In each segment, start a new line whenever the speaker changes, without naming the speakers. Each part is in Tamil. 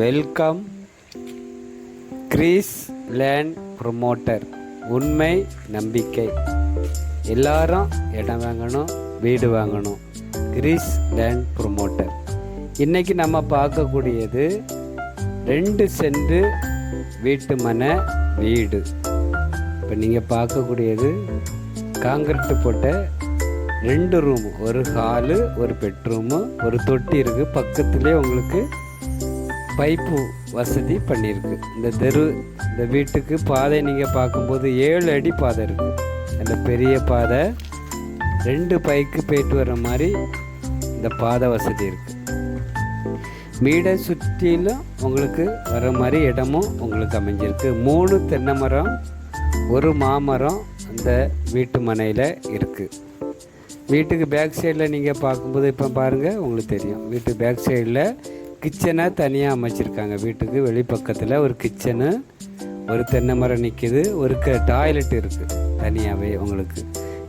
வெல்கம் கிரீஸ் லேண்ட் ப்ரொமோட்டர் உண்மை நம்பிக்கை. எல்லாரும் இடம் வாங்கணும் வீடு வாங்கணும். கிரீஸ் லேண்ட் ப்ரொமோட்டர் இன்றைக்கி நம்ம பார்க்கக்கூடியது ரெண்டு சென்ட் வீட்டு மனை வீடு. இப்போ நீங்கள் பார்க்கக்கூடியது காங்கிரட்டு போட்ட ரெண்டு ரூமு ஒரு ஹாலு ஒரு பெட்ரூமு ஒரு தொட்டி இருக்குது பக்கத்துலேயே உங்களுக்கு பைப்பு வசதி பண்ணியிருக்கு. இந்த தெரு இந்த வீட்டுக்கு பாதை நீங்கள் பார்க்கும்போது ஏழு அடி பாதை இருக்குது அந்த பெரிய பாதை ரெண்டு பைக்கு போயிட்டு வர மாதிரி இந்த பாதை வசதி இருக்குது வீடை சுற்றிலும் உங்களுக்கு வர மாதிரி இடமும் உங்களுக்கு அமைஞ்சிருக்கு. மூணு தென்னை மரம் ஒரு மாமரம் அந்த வீட்டு மனையில் இருக்குது வீட்டுக்கு பேக் சைடில் நீங்கள் பார்க்கும்போது இப்போ பாருங்கள் உங்களுக்கு தெரியும். வீட்டு பேக் சைடில் கிச்சனை தனியாக அமைச்சிருக்காங்க. வீட்டுக்கு வெளிப்பக்கத்தில் ஒரு கிச்சனு ஒரு தென்னை மரம் நிற்கிது ஒரு க டாய்லெட் இருக்குது தனியாகவே உங்களுக்கு.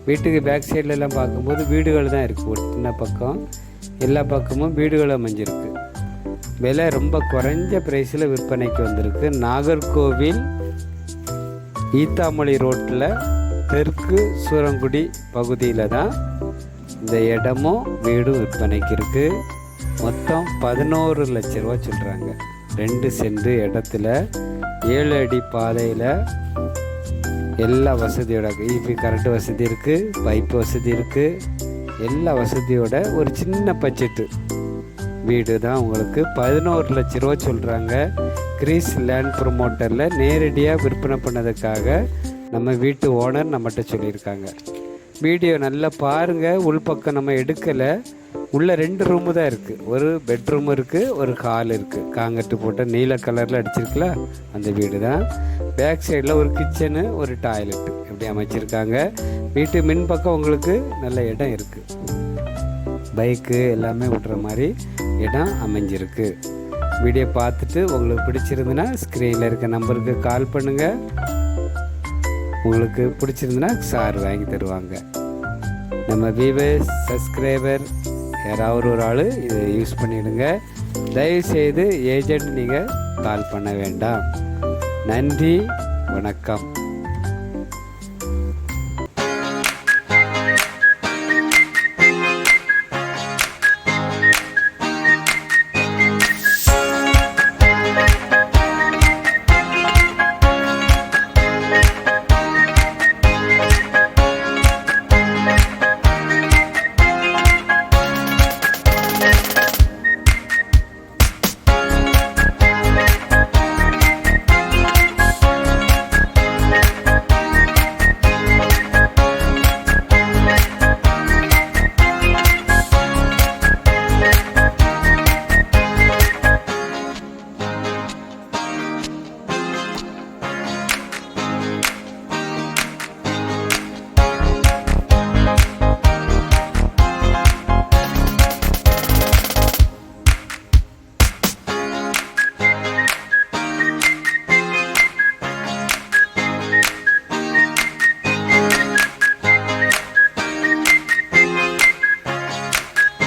வீட்டுக்கு பேக் சைட்லலாம் பார்க்கும்போது வீடுகள் தான் இருக்குது ஒரு சின்ன பக்கம் எல்லா பக்கமும் வீடுகள் அமைஞ்சிருக்கு. விலை ரொம்ப குறைஞ்ச ப்ரைஸில் விற்பனைக்கு வந்திருக்கு. நாகர்கோவில் ஈத்தாமொழி ரோட்டில் தெற்கு சூரங்குடி பகுதியில் தான் இந்த இடமும் வீடும் விற்பனைக்கு இருக்குது மொத்தம் பதினோரு லட்ச ரூபா சொல்கிறாங்க ரெண்டு சென்று இடத்துல ஏழு அடி பாதையில் எல்லா வசதியோட ஈபி கரண்ட் வசதி இருக்குது பைப் வசதி இருக்குது எல்லா வசதியோட ஒரு சின்ன பட்ஜெட்டு வீடு தான் உங்களுக்கு பதினோரு லட்ச ரூபா சொல்கிறாங்க கிரீஸ் லேண்ட் ப்ரொமோட்டரில் நேரடியாக விற்பனை பண்ணதுக்காக நம்ம வீட்டு ஓனர் நம்மகிட்ட சொல்லியிருக்காங்க. வீடியோ நல்லா பாருங்கள் உள்பக்கம் நம்ம எடுக்கலை. உள்ள ரெண்டு ரூமு தான் இருக்குது ஒரு பெட்ரூம் இருக்குது ஒரு ஹால் இருக்குது காங்கட்டு போட்ட நீல கலரில் அடிச்சிருக்கல அந்த வீடு தான். பேக் சைடில் ஒரு கிச்சனு ஒரு டாய்லெட்டு இப்படி அமைச்சிருக்காங்க. வீட்டு மின் பக்கம் உங்களுக்கு நல்ல இடம் இருக்குது பைக்கு எல்லாமே விட்ற மாதிரி இடம் அமைஞ்சிருக்கு. வீடியோ பார்த்துட்டு உங்களுக்கு பிடிச்சிருந்துன்னா ஸ்க்ரீனில் இருக்க நம்பருக்கு கால் பண்ணுங்கள் உங்களுக்கு பிடிச்சிருந்துன்னா சார் வாங்கி தருவாங்க. நம்ம வியூவர்ஸ் சப்ஸ்கிரைபர் யாராவது ஒரு ஆள் இதை யூஸ் பண்ணிவிடுங்க தயவுசெய்து ஏஜென்ட் நீங்கள் கால் பண்ண வேண்டாம். நன்றி வணக்கம்.